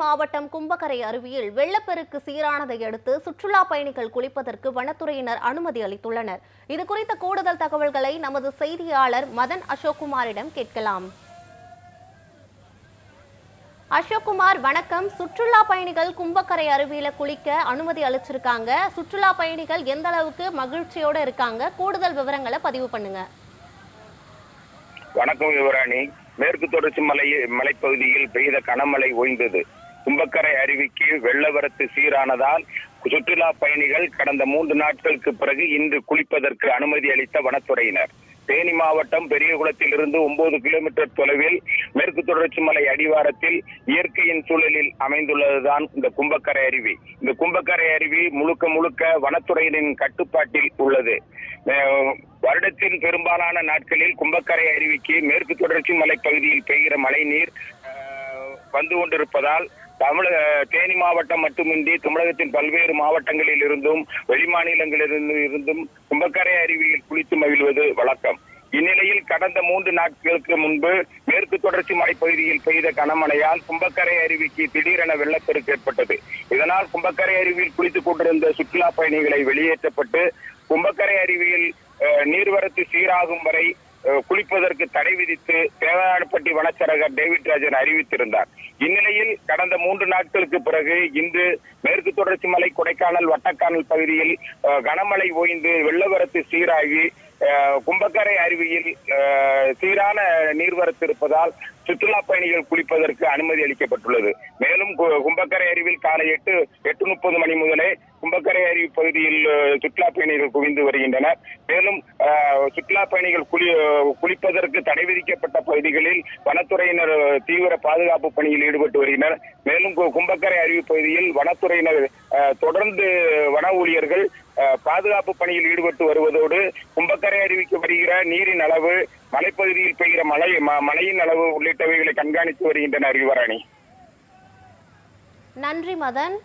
மாவட்டம் கும்பகரை அருவியில் வெள்ளப்பெருக்கு சீரானதை அடுத்து சுற்றுலா பயணிகள் குளிப்பதற்கு வனத்துறையினர் அனுமதி அளித்துள்ளனர். இது குறித்த கூடுதல் தகவல்களை நமது செய்தியாளர் மதன் அசோக்குமாரிடம் கேட்கலாம். அசோக்குமார் வணக்கம். சுற்றுலா பயணிகள் கும்பக்கரை அருவியில குளிக்க அனுமதி அளிச்சிருக்காங்க. சுற்றுலா பயணிகள் எந்த அளவுக்கு மகிழ்ச்சியோட இருக்காங்க? கூடுதல் விவரங்களை பதிவு பண்ணுங்க. வணக்கம் யுவராணி மேற்கு தொடர்ச்சி மலை மலைப்பகுதியில் பெய்த கனமழை ஓய்ந்தது. கும்பக்கரை அருவிக்கு வெள்ளவரத்து சீரானதால் சுற்றுலா பயணிகள் கடந்த மூன்று நாட்களுக்கு பிறகு இன்று குளிப்பதற்கு அனுமதி அளித்த வனத்துறையினர். தேனி மாவட்டம் பெரியகுளத்தில் இருந்து ஒன்பது கிலோமீட்டர் தொலைவில் மேற்கு தொடர்ச்சி மலை அடிவாரத்தில் இயற்கையின் சூழலில் அமைந்துள்ளதுதான் இந்த கும்பக்கரை அருவி. இந்த கும்பக்கரை அருவி முழுக்க முழுக்க வனத்துறையினரின் கட்டுப்பாட்டில் உள்ளது. அஹ் வருடத்தின் பெரும்பாலான நாட்களில் கும்பக்கரை அருவிக்கு மேற்கு தொடர்ச்சி மலை பகுதியில் பெய்கிற மழை நீர் வந்து கொண்டிருப்பதால் தமிழக தேனி மாவட்டம் மட்டுமின்றி தமிழகத்தின் பல்வேறு மாவட்டங்களில் இருந்தும் வெளிமாநிலங்களிலிருந்து இருந்தும் கும்பக்கரை அருவியில் குளித்து மகிழ்வது வழக்கம். இந்நிலையில் கடந்த மூன்று நாட்களுக்கு முன்பு மேற்கு தொடர்ச்சி மலைப்பகுதியில் பெய்த கனமழையால் கும்பக்கரை அருவிக்கு திடீரென வெள்ளப்பெருக்கு ஏற்பட்டது. இதனால் கும்பக்கரை அருவியில் குளித்துக் கொண்டிருந்த சுற்றுலா பயணிகளை வெளியேற்றப்பட்டு கும்பக்கரை அருவியில் அஹ், நீர்வரத்து சீராகும் வரை குளிப்பதற்கு தடை விதித்து தேவையானப்பட்டி வனச்சரகர் டேவிட் ராஜன் அறிவித்திருந்தார். இந்நிலையில் கடந்த மூன்று நாட்களுக்கு பிறகு இன்று மேற்கு தொடர்ச்சி மலை கொடைக்கானல் வட்டக்கானல் பகுதியில் கனமழை ஓய்ந்து வெள்ளவரத்து சீராகி அஹ், கும்பக்கரை அருவியில் அஹ், சீரான நீர்வரத்து இருப்பதால் சுற்றுலா பயணிகள் குளிப்பதற்கு அனுமதி அளிக்கப்பட்டுள்ளது. மேலும் கு- கும்பக்கரை அருவியில் காலை எட்டு எட்டு முப்பது மணி முதலே கும்பக்கரை அருவி பகுதியில் சுற்றுலா பயணிகள் குவிந்து வருகின்றனர். மேலும் சுற்றுலா பயணிகள் குளி குளிப்பதற்கு தடை விதிக்கப்பட்ட பகுதிகளில் வனத்துறையினர் தீவிர பாதுகாப்பு பணியில் ஈடுபட்டு வருகின்றனர். மேலும் கும்பக்கரை அருவி பகுதியில் வனத்துறையினர் தொடர்ந்து வன ஊழியர்கள் பாதுகாப்பு பணியில் ஈடுபட்டு வருவதோடு கும்பக்கரை அருவிக்கு வருகிற நீரின் அளவு மலைப்பகுதியில் பெய்கிற மழை மழையின் அளவு உள்ளிட்டவைகளை கண்காணித்து வருகின்றனர் யுவராணி. நன்றி மதன்.